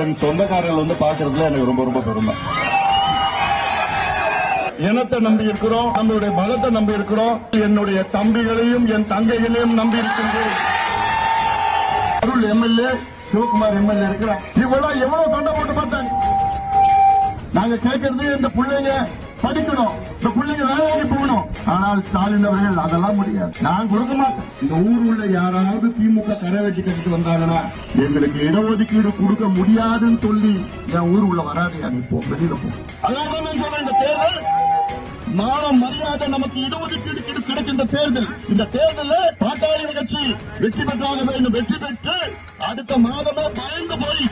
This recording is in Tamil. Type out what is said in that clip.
என் சொந்தக்காரர்கள் வந்து பாக்குறதுல எனக்கு ரொம்ப ரொம்ப பெருமை. இனத்தை நம்பி இருக்கிறோம் நம்மளுடைய பலத்தை நம்பி இருக்கிறோம் என்னுடைய தம்பிகளையும் என் தங்கைகளையும் நம்பி இருக்கின்றேன். அருள் எம்எல்ஏ சிவகுமார் எம்எல்ஏ இருக்கிறார். இவ்வளவு எவ்வளவு சண்டை போட்டு பார்த்தாங்க நாங்க கேட்கறது இந்த பிள்ளைங்க படிக்கணும். இந்த ஆனால் ஸ்டாலின் அவர்கள் அதெல்லாம் முடியாது. நான் கொடுக்க மாட்டேன். இந்த ஊர் உள்ள யாராவது திமுக கரை வெட்டி கட்டிட்டு வந்தாங்கன்னா எங்களுக்கு இடஒதுக்கீடு கொடுக்க முடியாதுன்னு சொல்லி என் ஊர் உள்ள வராது இப்போ வெளியில போ. அதான் சொல்றேன் இந்த தேர்தல். மானம் மரியாதை நமக்கு இடஒதுக்கீடு கிடைக்கின்ற தேர்தல். இந்த தேர்தலில் பாட்டாளி கட்சி வெற்றி பெற்றாக வேண்டும் வெற்றி பெற்று அடுத்த மாதமே பயந்து போய்